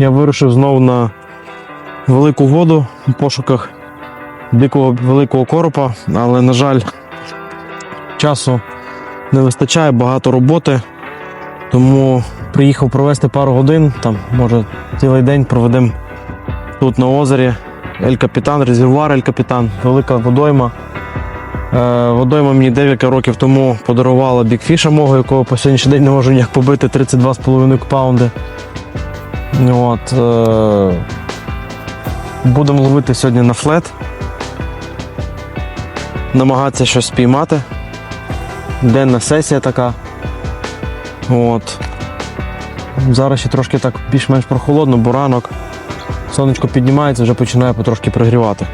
я вирушив знову на велику воду у пошуках дикого великого коропа, але, на жаль, часу не вистачає, багато роботи. Тому приїхав провести пару годин, там, може, цілий день проведемо тут на озері. Ель Капітан, резервуар Ель Капітан, велика водойма. Е, водойма мені декілька років тому подарувала бікфіша мого, якого по сьогоднішній день не можу ніяк побити 32,5 паунди. От, е, будемо ловити сьогодні на флет. Намагатися щось спіймати. Денна сесія така. От. Зараз ще трошки так більш-менш прохолодно, бо ранок. Сонечко піднімається, вже починає потрошки прогрівати.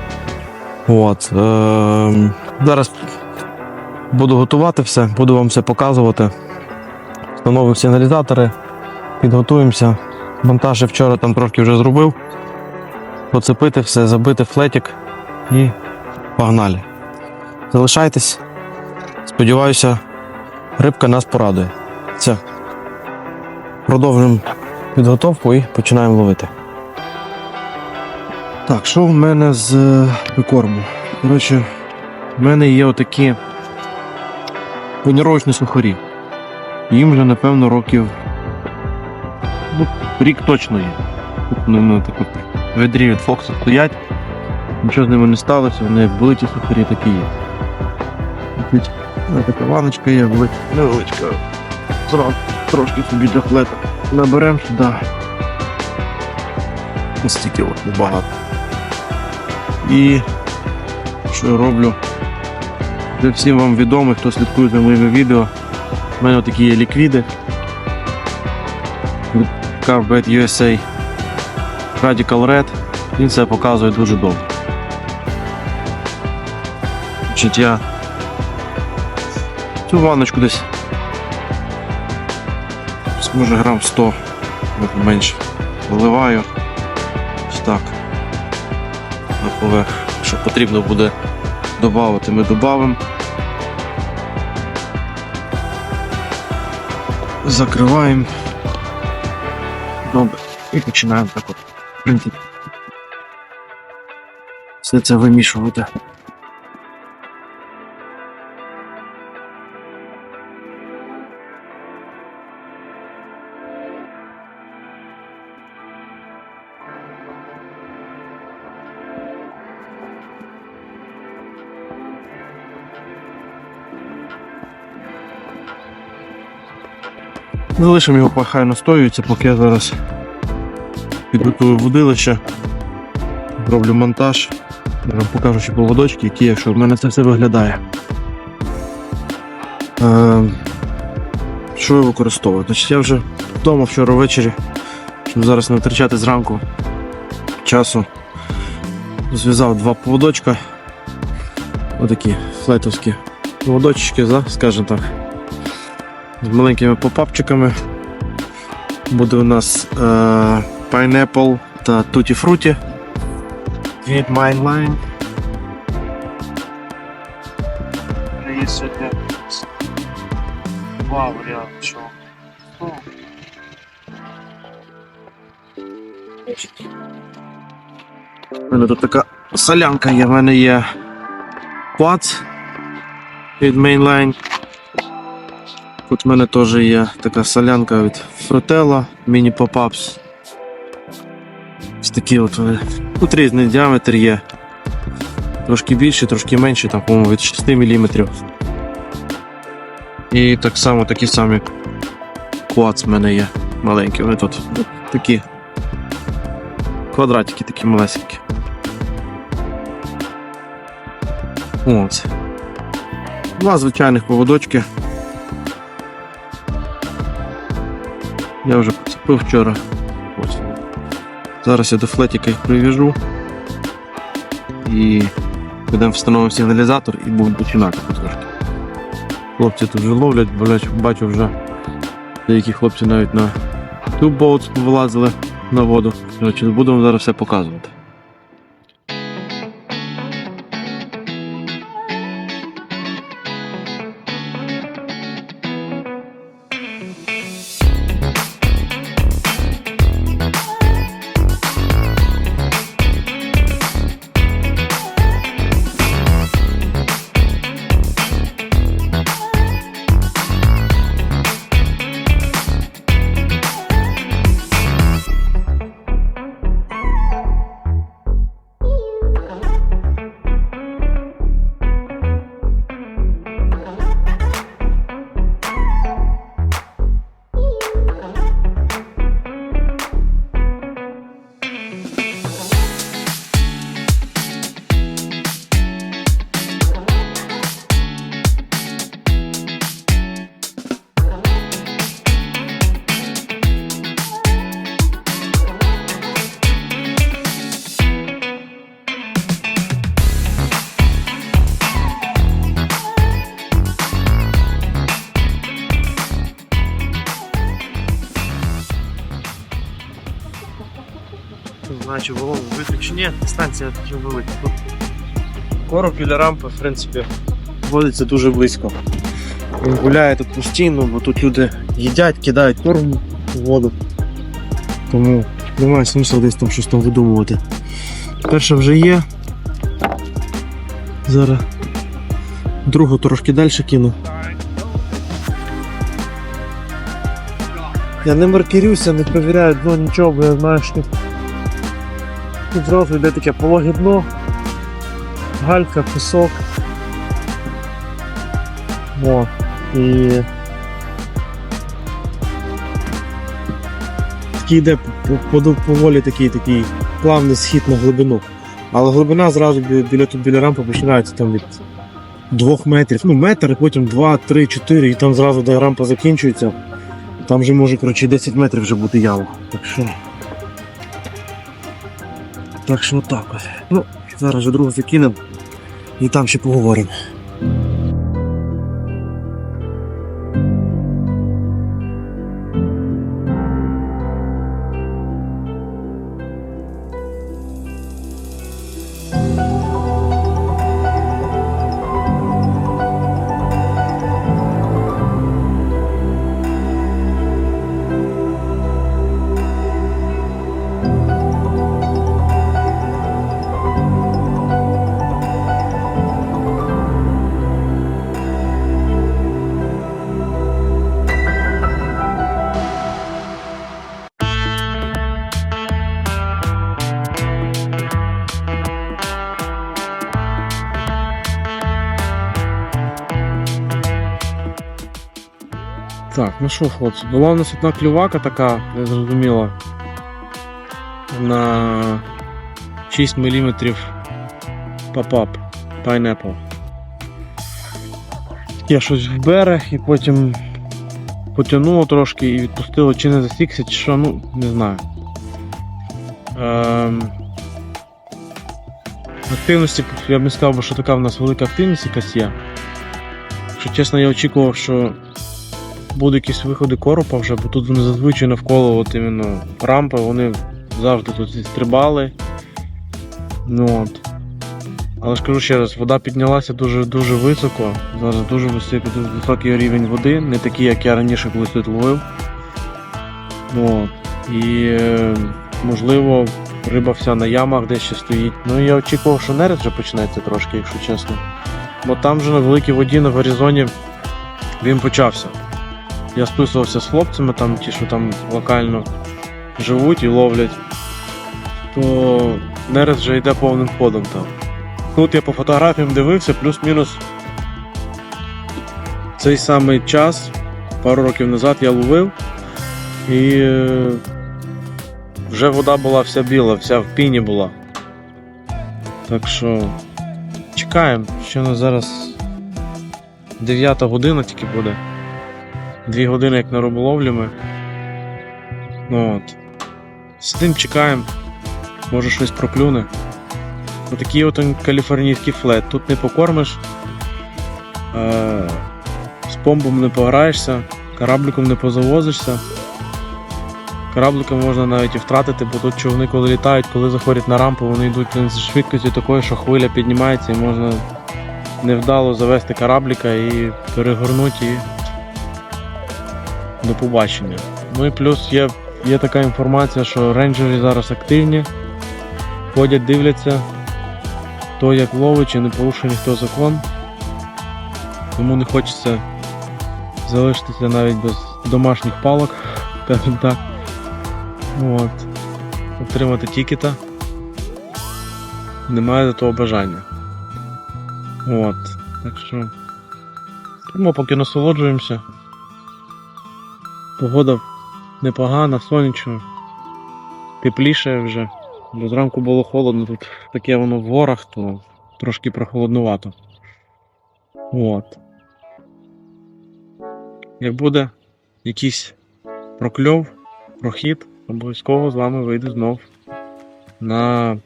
От. Е- зараз буду готувати все, буду вам все показувати. Встановив сигналізатори, підготуємося. Монтаж вчора там трошки вже зробив. Поцепити все, забити флетик і погнали. Залишайтесь. Сподіваюся, рибка нас порадує. Все. Продовжуємо підготовку і починаємо ловити. Так, що в мене з е, прикорму? Коротше, в мене є отакі паніровочні сухарі. Їм вже, напевно, років. Ну, рік точно є. Тут вони на таку ведрі від Фокса стоять. Нічого з ними не сталося, вони були ті сухарі, так і є. Така ваночка є, невеличка. Зразу трошки собі для флета. Наберемо сюди. Ось стільки от небагато. І що я роблю? Для всім вам відомо, хто слідкує за моїми відео. У мене такі є ліквіди. Carbet USA Radical Red. Він це показує дуже довго. Значить, я цю ванночку десь може грам 100, може менше. Виливаю ось так на поверх. Якщо потрібно буде додати, ми додамо. Закриваємо. Добре. І починаємо так от. в принципі, Все це. Залишимо його хай настоюється, поки я зараз підготую водилище, роблю монтаж. Я вам покажу ще поводочки, які, якщо в мене це все виглядає. Е, що я використовую? Значить, я вже вдома вчора ввечері, щоб зараз не втрачати зранку часу, зв'язав два поводочка. Отакі флетовські поводочки, скажімо так з маленькими попапчиками. Буде у нас е, Pineapple та Tutti Frutti від Mindline. Є сьогодні два варіанти. Що? У мене тут така солянка є, в мене є Quads від Mainline. Тут в мене теж є така солянка від Frutella, міні Pop-Ups. Ось такі от вони. Тут різний діаметр є. Трошки більше, трошки менше, там, по-моєму, від 6 мм. І так само такі самі квац в мене є маленькі. Вони тут такі квадратики такі малесенькі. Ось. Два звичайних поводочки. Я вже поцепив вчора. Ось. Зараз я до флетіка їх прив'яжу. І будемо встановимо сигналізатор і будемо починати потрошки. Хлопці тут вже ловлять, бачу вже деякі хлопці навіть на тубоут вилазили на воду. Будемо зараз все показувати. Чи було вийти чи ні, дистанція дуже велика. Тут короб біля рампи, в принципі, водиться дуже близько. Він гуляє тут постійно, бо тут люди їдять, кидають корм у воду. Тому немає смисла десь там щось там видумувати. Перша вже є. Зараз другу трошки далі кину. Я не маркерюся, не перевіряю дно нічого, бо я знаю, що тут зразу йде таке пологе дно, галька, пісок. О, і такий йде по- по- поволі такий такий плавний схід на глибину. Але глибина зразу бі- біля тут біля рампи починається там від двох метрів. Ну, метр, потім два, три, чотири, і там зразу де рампа закінчується. Там вже може коротше 10 метрів вже бути яма. Так що. Так що отак от. Ну, зараз же другу закинемо і там ще поговоримо. Так, ну що, хлопці, була у нас одна клювака така, незрозуміла. На 6 мм попап Pineapple. Я щось в берег і потім потягнуло трошки і відпустило чи не засікся, чи що, ну, не знаю. Ем... Активності, я б не сказав, що така в нас велика активність якась є. Якщо чесно, я очікував, що будуть якісь виходи коропа вже, бо тут вони зазвичай навколо от іменно рампи, вони завжди тут стрибали. Ну, от. Але ж кажу ще раз, вода піднялася дуже дуже високо. Зараз дуже високий, дуже високий рівень води, не такий, як я раніше колись тут ловив. Ну, от. І е, можливо риба вся на ямах десь ще стоїть. Ну я очікував, що нерест вже почнеться трошки, якщо чесно. Бо там вже на великій воді на горизоні він почався. Я списувався з хлопцями, там ті, що там локально живуть і ловлять, то нерест вже йде повним ходом там. Тут я по фотографіям дивився, плюс-мінус цей самий час, пару років назад я ловив, і е, вже вода була вся біла, вся в піні була. Так що чекаємо, що у нас зараз 9 година тільки буде. Дві години як на риболовлі ми. Ну от. Сидим, чекаємо. Може щось проклюне. Отакий от він каліфорнійський флет. Тут не покормиш, е- з помбом не пограєшся, корабликом не позавозишся. Корабликом можна навіть і втратити, бо тут човни, коли літають, коли заходять на рампу, вони йдуть з швидкістю такою, що хвиля піднімається і можна невдало завести кораблика і перегорнути і до побачення. Ну і плюс є, є така інформація, що рейнджери зараз активні, ходять, дивляться, хто як ловить, чи не порушує ніхто закон. Тому не хочеться залишитися навіть без домашніх палок, скажімо так. От. Отримати тікета. Немає до того бажання. От. Так що. Тому поки насолоджуємося. Погода непогана, сонячно, тепліше вже. Бо зранку було холодно, тут таке воно в горах, то трошки прохолоднувато. От. Як буде якийсь прокльов, прохід, обов'язково з вами вийду знов на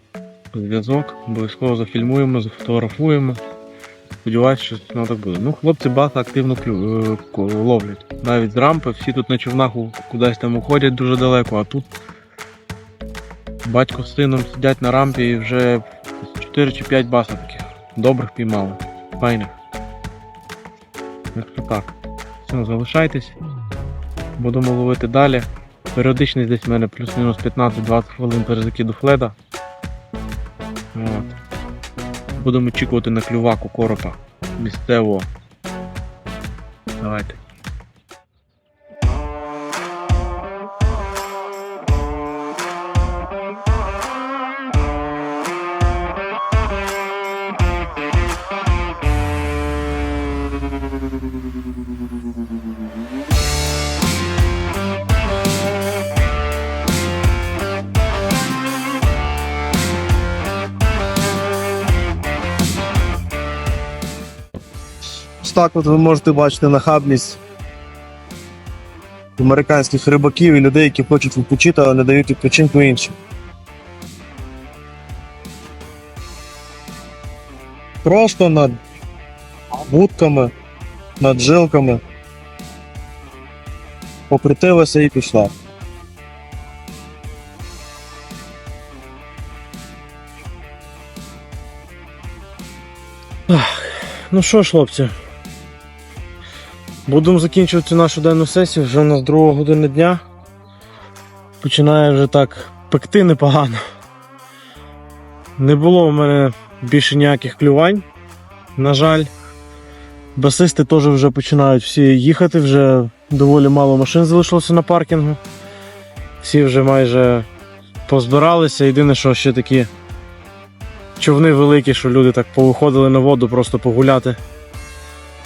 зв'язок, обов'язково зафільмуємо, зафотографуємо. Сподіваюсь, що воно так буде. Ну, хлопці баха активно е, ловлять. Навіть з рампи, всі тут на човнах кудись там уходять дуже далеко, а тут Батько з сином сидять на рампі і вже 4 чи 5 басів таких. Добрих піймали. Файних. Якщо так. Все, залишайтесь. Будемо ловити далі. Періодичність десь в мене плюс-мінус 15-20 хвилин перед закиду фледа. Будемо очікувати на клюваку коропа місцевого. Давайте. Так от ви можете бачити нахабність американських рибаків і людей, які хочуть відпочити, але не дають відпочинку іншим. Просто над вудками, над жилками покрутилася і пішла. Ну що ж, хлопці, будемо закінчувати нашу денну сесію. Вже у нас друга година дня. Починає вже так пекти непогано. Не було в мене більше ніяких клювань. На жаль, басисти теж вже починають всі їхати, вже доволі мало машин залишилося на паркінгу. Всі вже майже позбиралися. Єдине, що ще такі човни великі, що люди так повиходили на воду просто погуляти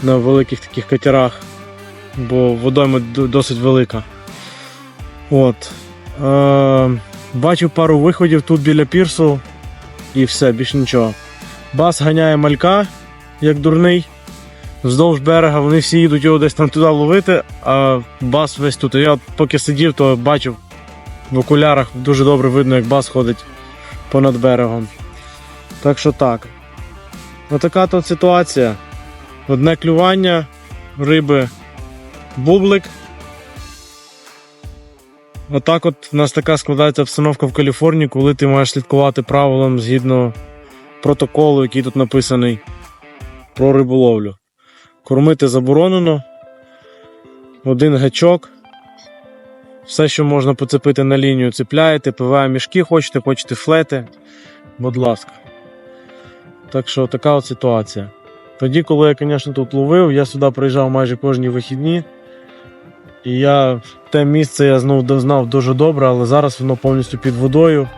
на великих таких катерах, бо водойма досить велика. От. Е, бачив пару виходів тут біля пірсу і все, більш нічого. Бас ганяє малька, як дурний. Вздовж берега вони всі їдуть його десь там туди ловити, а бас весь тут. Я поки сидів, то бачив в окулярах дуже добре видно, як бас ходить понад берегом. Так що так. Отака тут ситуація. Одне клювання, риби, бублик. Отак от в нас така складається обстановка в Каліфорнії, коли ти маєш слідкувати правилам згідно протоколу, який тут написаний про риболовлю. Кормити заборонено. Один гачок. Все, що можна поцепити на лінію, цепляєте, ПВА мішки хочете, хочете флети. Будь ласка. Так що така от ситуація. Тоді, коли я, звісно, тут ловив, я сюди приїжджав майже кожні вихідні. І я те місце я знов знав дуже добре, але зараз воно повністю під водою.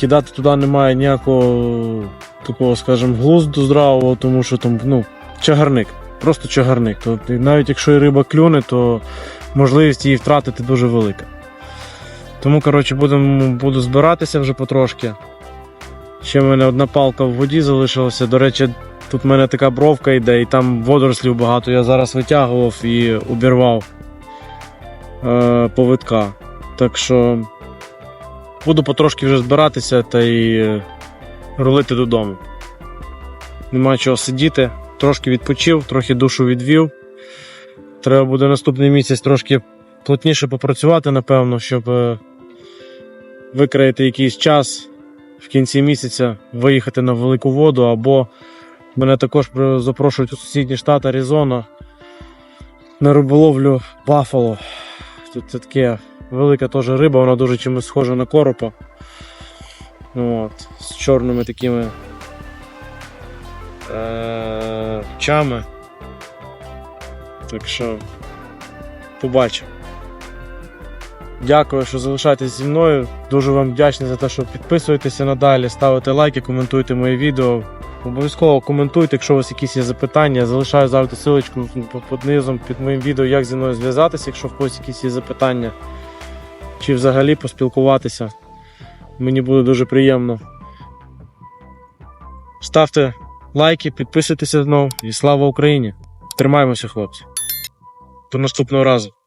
Кидати туди немає ніякого такого, скажімо, глузду здравого, тому що там ну, чагарник. Просто чагарник. Тобто, навіть якщо і риба клюне, то можливість її втратити дуже велика. Тому, коротше, будемо, буду збиратися вже потрошки. Ще в мене одна палка в воді залишилася. До речі, тут в мене така бровка йде, і там водорослів багато. Я зараз витягував і обірвав повитка. Так що буду потрошки вже збиратися та й е, рулити додому. Нема чого сидіти, трошки відпочив, трохи душу відвів. Треба буде наступний місяць трошки плотніше попрацювати, напевно, щоб е, викраїти якийсь час в кінці місяця виїхати на велику воду, або мене також запрошують у сусідній штат Аризона на риболовлю Баффало. Тут це таке велика теж риба, вона дуже чимось схожа на коропа. От, з чорними такими е- чами. Так що побачимо. Дякую, що залишаєтесь зі мною. Дуже вам вдячний за те, що підписуєтеся надалі, ставите лайки, коментуйте мої відео. Обов'язково коментуйте, якщо у вас якісь є запитання. Залишаю завжди ссылочку під низом під моїм відео, як зі мною зв'язатися, якщо в когось якісь є запитання. Чи взагалі поспілкуватися. Мені буде дуже приємно. Ставте лайки, підписуйтеся знову і слава Україні! Тримаємося, хлопці. До наступного разу.